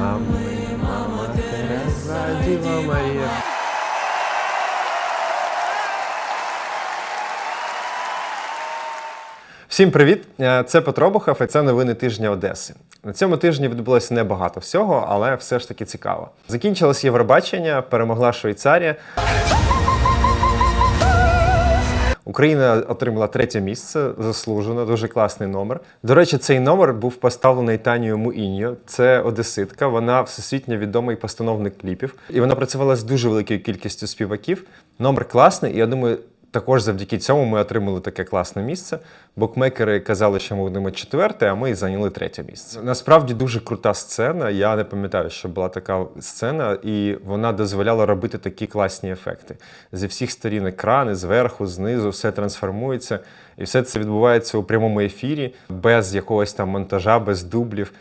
нами, мама Тереза, Діва Марія. Всім привіт! Е, Це Петро Бухов і це новини тижня Одеси. На цьому тижні відбулося небагато всього, але все ж таки цікаво. Закінчилось Євробачення, перемогла Швейцарія. Україна отримала третє місце, заслужено, дуже класний номер. До речі, цей номер був поставлений Танією Муіньо. Це одеситка. Вона всесвітньо відомий постановник кліпів, і вона працювала з дуже великою кількістю співаків. Номер класний, і я думаю. Також завдяки цьому ми отримали таке класне місце. Букмекери казали, що ми будемо четверте, а ми зайняли третє місце. Насправді дуже крута сцена. Я не пам'ятаю, що була така сцена, і вона дозволяла робити такі класні ефекти. Зі всіх сторін екрани, зверху, знизу, все трансформується. І все це відбувається у прямому ефірі, без якогось там монтажа, без дублів.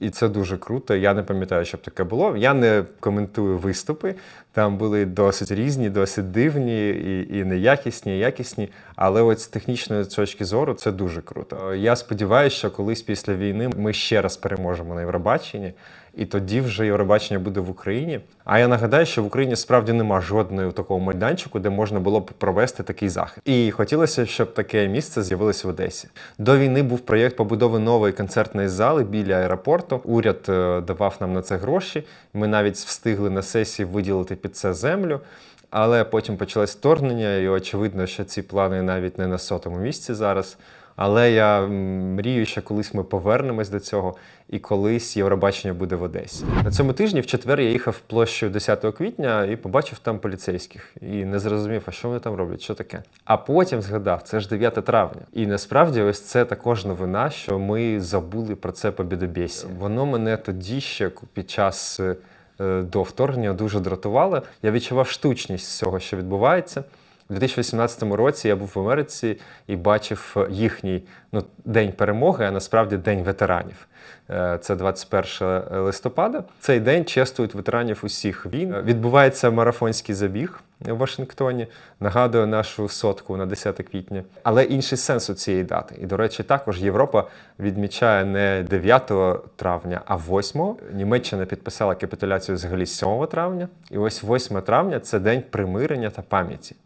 І це дуже круто. Я не пам'ятаю, щоб таке було. Я не коментую виступи. Там були досить різні, досить дивні, і, і неякісні, і якісні. Але от з технічної точки зору це дуже круто. Я сподіваюся, що колись після війни ми ще раз переможемо на Євробаченні, і тоді вже Євробачення буде в Україні. А я нагадаю, що в Україні справді нема жодного такого майданчику, де можна було б провести такий захід. І хотілося, щоб таке місце з'явилось в Одесі. До війни був проєкт побудови нової концертної зали біля аеропорту. Уряд е, давав нам на це гроші. Ми навіть встигли на сесії виділити під це землю. Але потім почалось вторгнення, і очевидно, що ці плани навіть не на сотому місці зараз. Але я мрію, що колись ми повернемось до цього, і колись Євробачення буде в Одесі. На цьому тижні в четвер я їхав площею 10 квітня і побачив там поліцейських. І не зрозумів, а що вони там роблять, що таке. А потім згадав, це ж 9 травня. І насправді, ось це також новина, що ми забули про це по бідобєсі. Воно мене тоді ще під час. е, До вторгнення дуже дратувало. Я відчував штучність всього, що відбувається. У 2018 році я був в Америці і бачив їхній ну, день перемоги, а насправді день ветеранів. Е, Це 21 листопада. Цей день чествують ветеранів усіх війн. Е, Відбувається марафонський забіг у Вашингтоні. Нагадує нашу сотку на 10 квітня. Але інший сенс у цієї дати. І, до речі, також Європа відмічає не 9 травня, а 8. Німеччина підписала капітуляцію взагалі 7 травня. І ось 8 травня це день примирення та пам'яті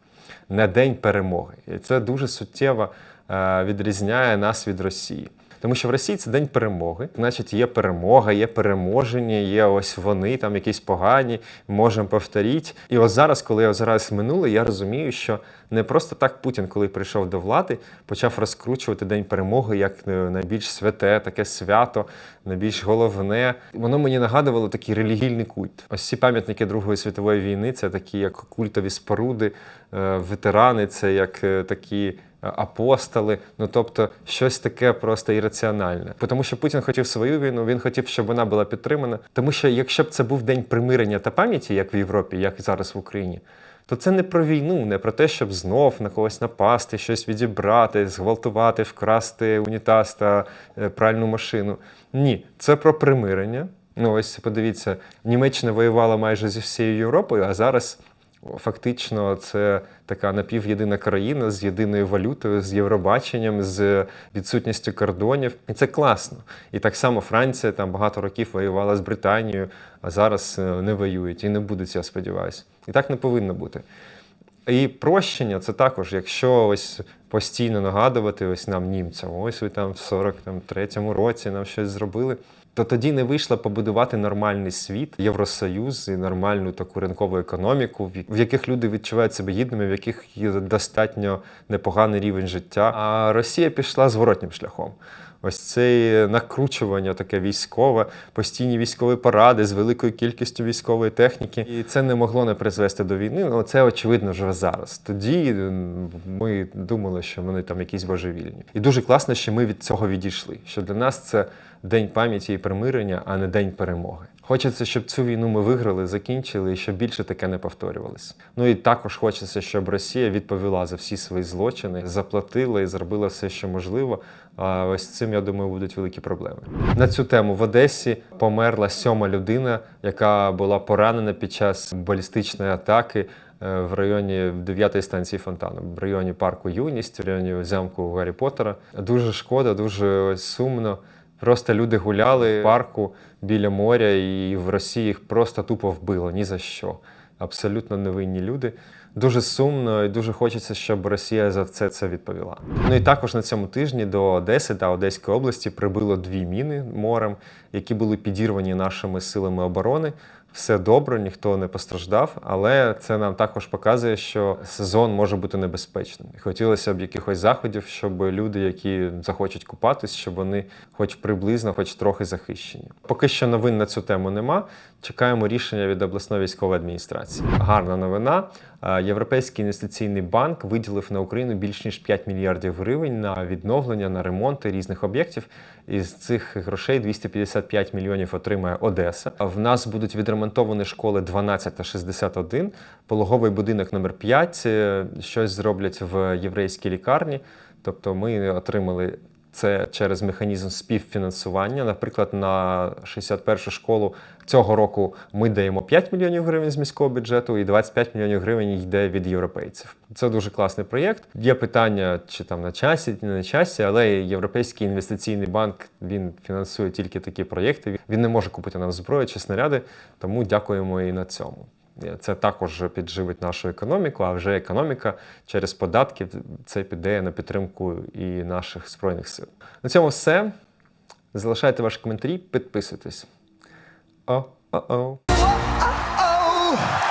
не день перемоги. І це дуже суттєво е, відрізняє нас від Росії. Тому що в Росії це день перемоги, значить, є перемога, є переможені, є ось вони там якісь погані, можемо повторити. І ось зараз, коли я в минуле, я розумію, що не просто так Путін, коли прийшов до влади, почав розкручувати День перемоги як е, найбільш святе, таке свято, найбільш головне. Воно мені нагадувало такий релігійний культ. Ось ці пам'ятники Другої світової війни це такі як культові споруди, е, ветерани, це як е, такі. Апостоли, ну тобто щось таке просто ірраціональне. Тому що Путін хотів свою війну, він хотів, щоб вона була підтримана. Тому що якщо б це був день примирення та пам'яті, як в Європі, як зараз в Україні, то це не про війну, не про те, щоб знов на когось напасти, щось відібрати, зґвалтувати, вкрасти унітаз та е, пральну машину. Ні, це про примирення. Ну ось подивіться, Німеччина воювала майже зі всією Європою, а зараз. Фактично, це така напівєдина країна з єдиною валютою, з Євробаченням, з відсутністю кордонів. І це класно. І так само Франція там багато років воювала з Британією, а зараз е, не воюють і не будуть, я сподіваюся. І так не повинно бути. І прощення це також, якщо ось постійно нагадувати ось нам німцям, ось ви там в 43-му році нам щось зробили. То тоді не вийшло побудувати нормальний світ, Євросоюз і нормальну таку ринкову економіку, в- яких люди відчувають себе гідними, в яких є достатньо непоганий рівень життя. А Росія пішла зворотнім шляхом. Ось це накручування таке військове, постійні військові паради з великою кількістю військової техніки. І це не могло не призвести до війни. Ну це очевидно вже зараз. Тоді ми думали, що вони там якісь божевільні. І дуже класно, що ми від цього відійшли. Що для нас це день пам'яті і примирення, а не день перемоги. Хочеться, щоб цю війну ми виграли, закінчили і щоб більше таке не повторювалося. Ну і також хочеться, щоб Росія відповіла за всі свої злочини, заплатила і зробила все, що можливо. А ось цим, я думаю, будуть великі проблеми. На цю тему в Одесі померла сьома людина, яка була поранена під час балістичної атаки е, в районі 9-ї станції фонтану, в районі парку Юність, в районі замку Гаррі Поттера. Дуже шкода, дуже сумно. Просто люди гуляли в парку біля моря, і в Росії їх просто тупо вбило ні за що. Абсолютно невинні люди. Дуже сумно і дуже хочеться, щоб Росія за це це відповіла. Ну і також на цьому тижні до Одеси та Одеської області прибило дві міни морем, які були підірвані нашими силами оборони. Все добре, ніхто не постраждав, але це нам також показує, що сезон може бути небезпечним. Хотілося б якихось заходів, щоб люди, які захочуть купатись, щоб вони хоч приблизно, хоч трохи захищені. Поки що новин на цю тему нема. Чекаємо рішення від обласної військової адміністрації. Гарна новина. Е, Європейський інвестиційний банк виділив на Україну більш ніж 5 мільярдів гривень на відновлення, на ремонти різних об'єктів. Із цих грошей 255 мільйонів отримає Одеса. В нас будуть відремонтовані школи 12 та 61, пологовий будинок номер 5, е, щось зроблять в єврейській лікарні. Тобто ми отримали це через механізм співфінансування. Наприклад, на 61-шу школу цього року ми даємо 5 мільйонів гривень з міського бюджету, і 25 мільйонів гривень йде від європейців. Це дуже класний проєкт. Є питання, чи там на часі, не на часі, але Європейський інвестиційний банк він фінансує тільки такі проєкти. Він не може купити нам зброю чи снаряди, тому дякуємо і на цьому. Це також підживить нашу економіку, а вже економіка через податки це піде на підтримку і наших збройних сил. На цьому все. Залишайте ваші коментарі, підписуйтесь. О-о-о.